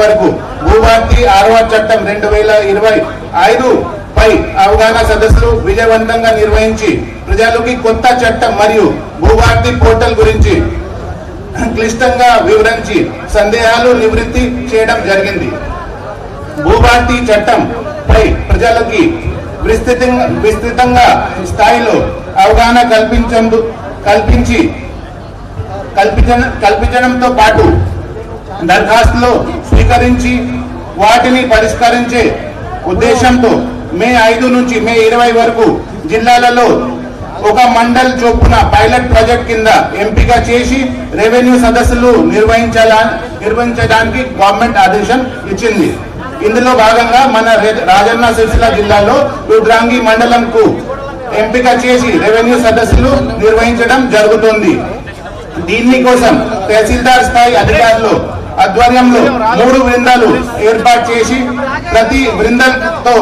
వరకు భూభారతి ఆరవ చట్టం రెండు వేల ఇరవై ఐదు పై అవగాహన సదస్సులు విజయవంతంగా నిర్వహించి ప్రజలకి కొత్త చట్టం మరియు భూభారతి పోర్టల్ గురించి క్లిష్టంగా వివరించి సందేహాలు నివృత్తి చేయడం జరిగింది. భూభారతి చట్టం పై ప్రజలకి విస్తృతంగా విస్తృతంగా స్థాయిలో అవగాహన కల్పించందు కల్పించి కల్పించ కల్పించడంతో పాటు దరఖాస్తులో స్వీకరించి వాటిని పరిష్కరించే ఉద్దేశంతో మే ఐదు నుంచి మే ఇరవై వరకు జిల్లాలలో ఒక మండల్ చొప్పున పైలట్ ప్రాజెక్ట్ కింద ఎంపిక చేసి రెవెన్యూ సదస్సులు నిర్వహించాల నిర్వహించడానికి గవర్నమెంట్ ఆదేశం ఇచ్చింది. ఇందులో భాగంగా మన రాజన్న సిరిసిల్ల జిల్లాలో రుద్రాంగి మండలంకు ఎంపిక చేసి రెవెన్యూ సదస్సులు నిర్వహించడం జరుగుతుంది. దీనికోసం తహసీల్దార్ స్థాయి అధికారులు ఆధ్వర్యంలో మూడు బృందాలు ఏర్పాటు చేసి ప్రతి బృందంతో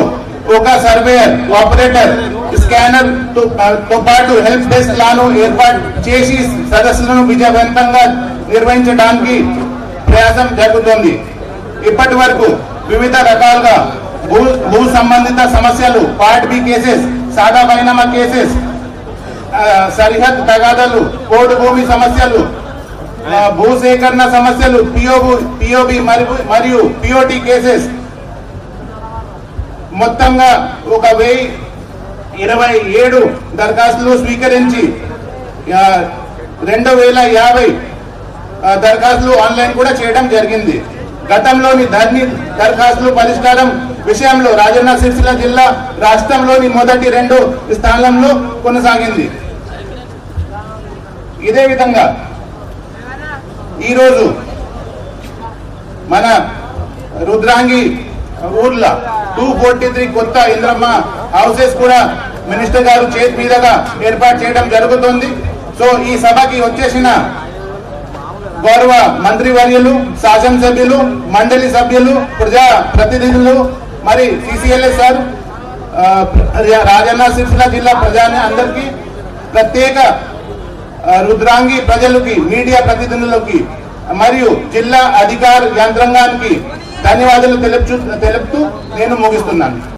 ఒక సర్వేయర్ ఆపరేటర్ స్కానర్తో తో పాటు హెల్ప్ డెస్క్ లాను ఏర్పాటు చేసి సదస్సులను విజయవంతంగా నిర్వహించడానికి ప్రయాసం జరుగుతోంది. ఇప్పటి వరకు వివిధ రకాలుగా భూ భూ సంబంధిత సమస్యలు పార్ట్ బి కేసెస్ సాదా బైనామా కేసెస్ సరిహద్దు తగాదాలు కోడ్ భూమి సమస్యలు భూ భూసేకరణ సమస్యలు పిఓబి మరియు పిఓటి కేసెస్ మొత్తంగా ఒక వెయ్యి ఇరవై ఏడు దరఖాస్తులు స్వీకరించి రెండు వేల యాభై దరఖాస్తులు ఆన్లైన్ కూడా చేయడం జరిగింది. గతంలోని ధర్ని దరఖాస్తులు పరిష్కారం విషయంలో రాజన్న సిరిసిల్ల జిల్లా రాష్ట్రంలోని మొదటి రెండు స్థానంలో కొనసాగింది. ఇదే విధంగా ఈరోజు మన రుద్రాంగి ఊర్ల టూ ఫోర్టీ త్రీ కొత్త ఇంద్రమ్మ హౌసెస్ కూడా మినిస్టర్ గారు చేతి మీదుగా ఏర్పాటు చేయడం జరుగుతుంది. సో ఈ సభకి వచ్చేసిన గౌరవ మంత్రివర్యులు శాసనసభ్యులు మండలి సభ్యులు ప్రజా ప్రతినిధులు మరి సిసిఎల్ఎస్ సార్ రాజన్న సిరిసిల్ల జిల్లా ప్రజాని అందరికీ ప్రత్యేక రుద్రాంగి ప్రజలకి మీడియా ప్రతినిధులకి మరియు జిల్లా అధికార యంత్రాంగానికి ధన్యవాదాలు తెలుపుచు తెలుపుతూ నేను ముగిస్తున్నాను.